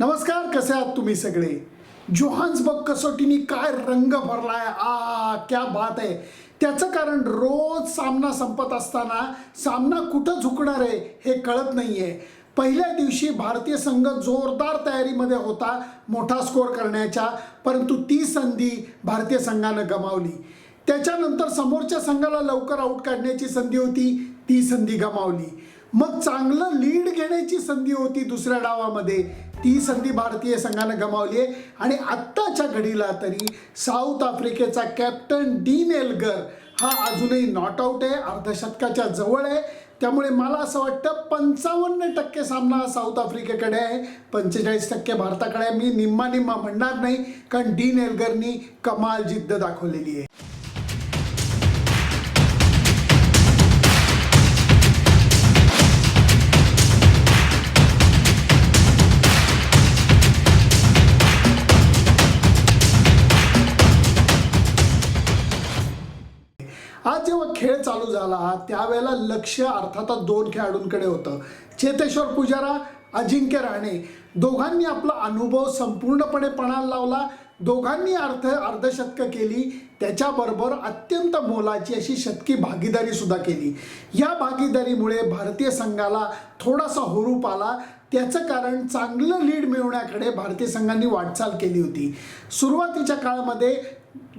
नमस्कार कसे आहात तुम्ही सगळे? जोहान्सबर्ग कसोटीने काय रंग भरलाय? आ क्या बात आहे. त्याचं कारण रोज सामना संपत असताना सामना कुठं झुकणार आहे हे कळत नाहीये. पहिल्या दिवशी भारतीय संघ जोरदार तयारीमध्ये होता मोठा स्कोर करण्याच्या परंतु ती संधी भारतीय संघानं गमावली. त्याच्यानंतर समोरच्या संघाला लवकर आऊट काढण्याची संधी होती ती संधी गमावली. मग चांगलं लीड घेण्याची संधी होती दुसऱ्या डावामध्ये. ती संधी भारतीय संघानं गमावली आहे. आणि आत्ताच्या घडीला तरी साऊथ आफ्रिकेचा कॅप्टन डीन एल्गर हा अजूनही नॉट आऊट आहे. अर्धशतकाच्या जवळ आहे. त्यामुळे मला असं वाटतं पंचावन्न टक्के सामना साऊथ आफ्रिकेकडे आहे. पंचेचाळीस टक्के भारताकडे आहे. मी निम्मा निम्मा म्हणणार नाही कारण डीन एल्गरनी कमाल जिद्द दाखवलेली आहे. जेव्हा खेळ चालू झाला त्यावेळेला लक्ष अर्थातच दोन खेळाडूंकडे होतं. चेतेश्वर पुजारा अजिंक्य राणे. दोघांनी आपला अनुभव संपूर्णपणे पणाला लावला. दोघांनी अर्ध अर्धशतकं केली. त्याच्याबरोबर अत्यंत मोलाची अशी शतकी भागीदारी सुद्धा केली. या भागीदारीमुळे भारतीय संघाला थोडासा हुरूप आला. त्याचं कारण चांगलं लीड मिळवण्याकडे भारतीय संघांनी वाटचाल केली होती. सुरुवातीच्या काळामध्ये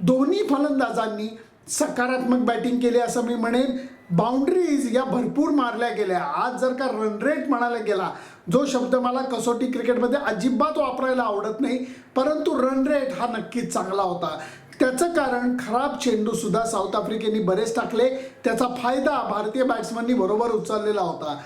दोन्ही फलंदाजांनी सकारात्मक बॅटिंग केली असं मी म्हणेन. बाउंड्रीज या भरपूर मारल्या गेल्या. आज जर का रन रेट म्हणायला गेला जो शब्द मला कसोटी क्रिकेटमध्ये अजिबात वापरायला आवडत नाही परंतु रन रेट हा नक्कीच चांगला होता. त्याचं कारण खराब चेंडू सुद्धा साऊथ आफ्रिकेने बरेच टाकले. त्याचा फायदा भारतीय बॅट्समननी बरोबर उचललेला होता.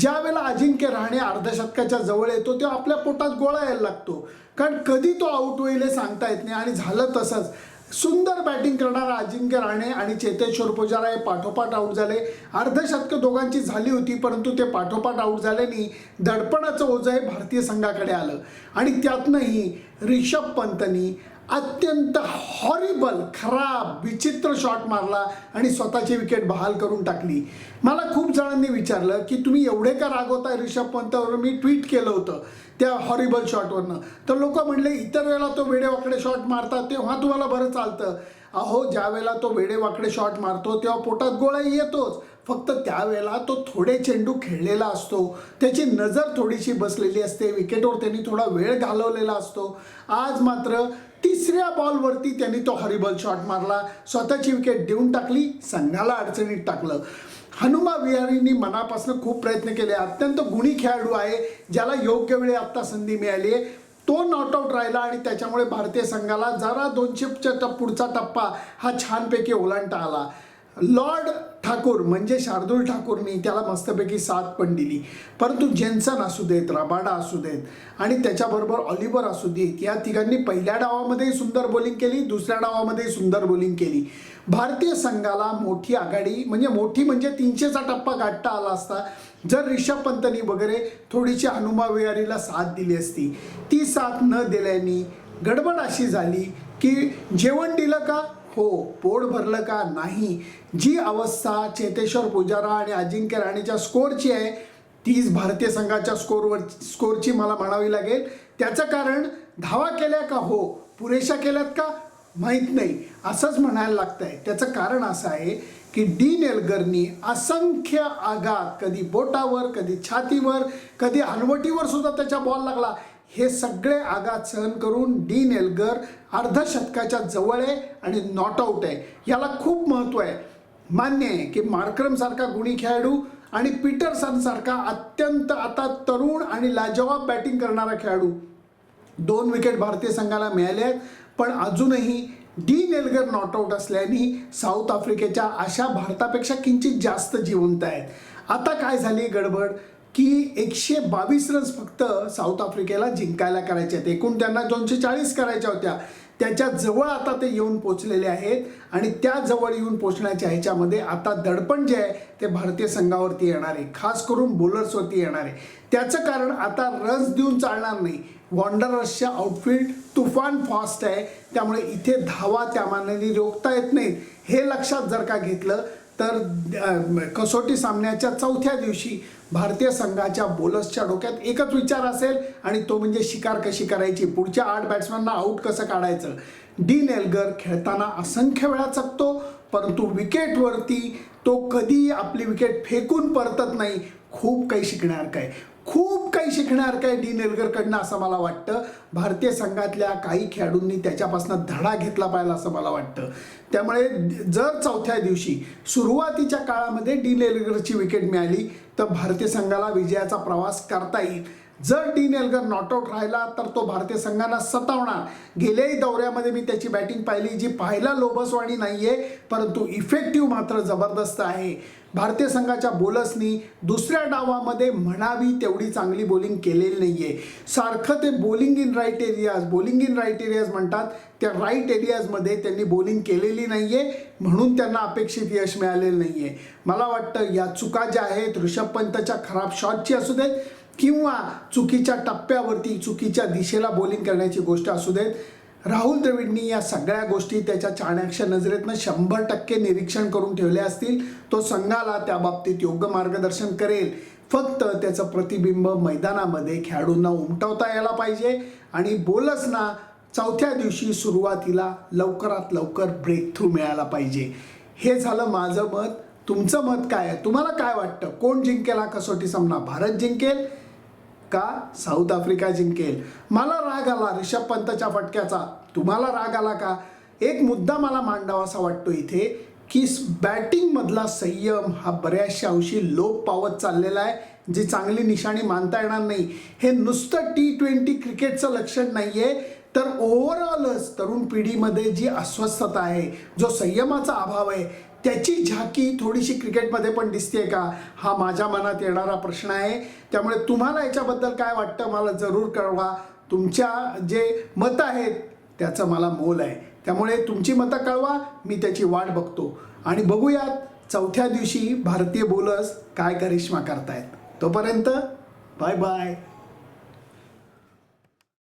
ज्या वेळेला अजिंक्य राहणे अर्धशतकाच्या जवळ येतो तेव्हा आपल्या पोटात गोळा यायला लागतो. कारण कधी तो आउट होईल हे सांगता येत नाही आणि झालं तसंच. सुंदर बॅटिंग करणारा अजिंक्य राणे आणि चेतेश्वर पुजारा हे पाठोपाठ आऊट झाले. अर्धशतकं दोघांची झाली होती परंतु ते पाठोपाठ आऊट झाल्याने दडपणाचं ओझं हे भारतीय संघाकडे आलं. आणि त्यातनंही रिषभ पंतनी अत्यंत हॉरिबल खराब विचित्र शॉट मारला आणि स्वतःची विकेट बहाल करून टाकली. मला खूप जणांनी विचारलं की तुम्ही एवढे का रागवताय रिषभ पंतवर मी ट्विट केलं होतं त्या हॉरिबल शॉटवरनं तर लोक म्हणले इतर वेळेला तो वेडेवाकडे शॉट मारतात तेव्हा तुम्हाला बरं चालतं. अहो ज्या वेळेला तो वेडेवाकडे शॉट मारतो तेव्हा पोटात गोळा येतोच. फक्त त्यावेळेला तो थोडे चेंडू खेळलेला असतो. त्याची नजर थोडीशी बसलेली असते. विकेटवर त्यांनी थोडा वेळ घालवलेला असतो. आज मात्र तिसऱ्या बॉलवरती त्यांनी तो हॉरिबल शॉट मारला. स्वतःची विकेट देऊन टाकली संघाला अडचणीत टाकलं. हनुमा विहारींनी मनापासून खूप प्रयत्न केले. अत्यंत गुणी खेळाडू आहे ज्याला योग्य वेळी आत्ता संधी मिळाली आहे. तो नॉट आऊट राहिला आणि त्याच्यामुळे भारतीय संघाला जरा दोनशेच्या टप पुढचा टप्पा हा छानपैकी ओलांडता आला. लॉर्ड ठाकूर म्हणजे शार्दूल ठाकूरनी त्याला मस्तपैकी साथ पण दिली. परंतु जेन्सन असू देत रबाडा असू देत आणि त्याच्याबरोबर ऑलिव्हर असू देत या तिघांनी पहिल्या डावामध्येही सुंदर बॉलिंग केली दुसऱ्या डावामध्येही सुंदर बॉलिंग केली. भारतीय संघाला मोठी आघाडी म्हणजे मोठी म्हणजे तीनशेचा टप्पा गाठता आला असता जर रिषभ पंतनी वगैरे थोडीशी हनुमा विहारीला साथ दिली असती ती साथ न दिल्याने गडबड अशी झाली की जेवण दिलं का? हो पोट भरलं का नाही? जी अवस्था चेतेश्वर पुजारा आणि अजिंक्य राणेच्या स्कोअरची आहे तीच भारतीय संघाच्या स्कोअरवर स्कोअरची मला म्हणावी लागेल. त्याचं कारण धावा केल्या का हो पुरेशा केल्यात का माहीत नाही. असंच म्हणायला लागतं आहे त्याचं कारण असं आहे की डी नेलगरनी असंख्य आघात कधी बोटावर कधी छातीवर कधी हलवटीवर सुद्धा त्याच्या बॉल लागला. हे सगळे आघात सहन करून डीन एल्गर अर्धशतकाच्या जवळ आहे आणि नॉट आऊट आहे. याला खूप महत्त्व आहे. मान्य आहे की मार्क्रम सारखा गुणी खेळाडू आणि पीटरसन सारखा अत्यंत आता तरुण आणि लाजवाब बॅटिंग करणारा खेळाडू. दोन विकेट भारतीय संघाला मिळाले आहेत पण अजूनही डी नेलगर नॉट आऊट असल्याने साऊथ आफ्रिकेच्या अशा भारतापेक्षा किंचित जास्त जिवंत आहेत. आता काय झाली गडबड? की एकशे बावीस रन्स फक्त साऊथ आफ्रिकेला जिंकायला करायचे आहेत. एकूण त्यांना दोनशे चाळीस करायच्या होत्या. त्याच्याजवळ आता ते येऊन पोचलेले आहेत आणि त्या जवळ येऊन पोचण्याच्या ह्याच्यामध्ये आता दडपण जे आहे ते भारतीय संघावरती येणार आहे. खास करून बोलर्सवरती येणार आहे. त्याचं कारण आता रन्स देऊन चालणार नाही. वॉन्डरर्सच्या आउटफील्ड तुफान फास्ट आहे. त्यामुळे इथे धावा त्या मानाने रोखता येत नाहीत. हे लक्षात जर का घेतलं तर कसोटी सामन्याच्या चौथ्या दिवशी भारतीय संघाच्या बोलर्सच्या डोक्यात एकच विचार असेल आणि तो म्हणजे शिकार कशी करायची? पुढच्या आठ बॅट्समॅनना आऊट कसं काढायचं? डी एल्गर खेळताना असंख्य वेळा चकतो परंतु विकेटवरती तो कधी आपली विकेट फेकून परतत नाही. खूप काही शिकणार काय? खूप काही शिकणार काय डी नेलगरकडनं असं मला वाटतं. भारतीय संघातल्या काही खेळाडूंनी त्याच्यापासून धडा घेतला पाहिजे असं मला वाटतं. त्यामुळे जर चौथ्या दिवशी सुरुवातीच्या काळामध्ये डी नेलगरची विकेट मिळाली तर भारतीय संघाला विजयाचा प्रवास करता येईल. जर डीन नेलगर नॉट आऊट राहिला तर तो भारतीय संघाला सतावणार. गेल्याही दौऱ्यामध्ये मी त्याची बॅटिंग पाहिली जी पाहायला लोभसवाणी नाहीये परंतु इफेक्टिव्ह मात्र जबरदस्त आहे. भारतीय संघाच्या बोलर्सनी दुसऱ्या डावामध्ये म्हणावी तेवढी चांगली बॉलिंग केलेली नाही आहे सारखं ते bowling in right areas bowling in right areas म्हणतात. त्या राईट एरियाजमध्ये त्यांनी बॉलिंग केलेली नाही आहे म्हणून त्यांना अपेक्षित यश मिळालेलं नाही आहे मला वाटतं या चुका ज्या आहेत ऋषभ पंतच्या खराब शॉटची असू देत किंवा चुकीच्या टप्प्यावरती चुकीच्या दिशेला बॉलिंग करण्याची गोष्ट असू देत राहुल द्रविडनी या सगळ्या गोष्टी त्याच्या चाणक्य नजरेतनं शंभर टक्के निरीक्षण करून ठेवले असतील तो संघाला त्या बाबतीत योग्य मार्गदर्शन करेल. फक्त त्याचं प्रतिबिंब मैदानामध्ये खेळाडूंना उमटवता यायला पाहिजे आणि बोलच ना चौथ्या दिवशी सुरुवातीला लवकरात लवकर ब्रेक थ्रू मिळायला पाहिजे. हे झालं माझं मत. तुमचं मत काय आहे? तुम्हाला काय वाटतं? कोण जिंकेल हा कसोटी सामना? भारत जिंकेल का? साऊथ आफ्रिका जिंकेल. मला राग आला रिषभ पंतच्या फटक्याचा. तुम्हाला राग आला का? एक मुद्दा मला मांडावासा वाटतो इथे की बॅटिंगमधला संयम हा बऱ्याचशा अंशी लोप पावत चाललेला आहे जी चांगली निशाणी मानता येणार नाही. हे नुसतं टी ट्वेंटी क्रिकेटचं लक्षण नाही आहे तर ओव्हरऑलच तरुण पिढीमध्ये जी अस्वस्थता आहे जो संयमाचा अभाव आहे त्याची झाकी थोडीशी क्रिकेटमध्ये पण दिसते का? हा माझ्या मनात येणारा प्रश्न आहे. त्यामुळे तुम्हाला याच्याबद्दल काय वाटतं मला जरूर कळवा. तुमच्या जे मतं आहेत त्याचं मला मोल आहे. त्यामुळे तुमची मतं कळवा मी त्याची वाट बघतो. आणि बघूयात चौथ्या दिवशी भारतीय बोलर्स काय करिश्मा करतायत. तोपर्यंत बाय बाय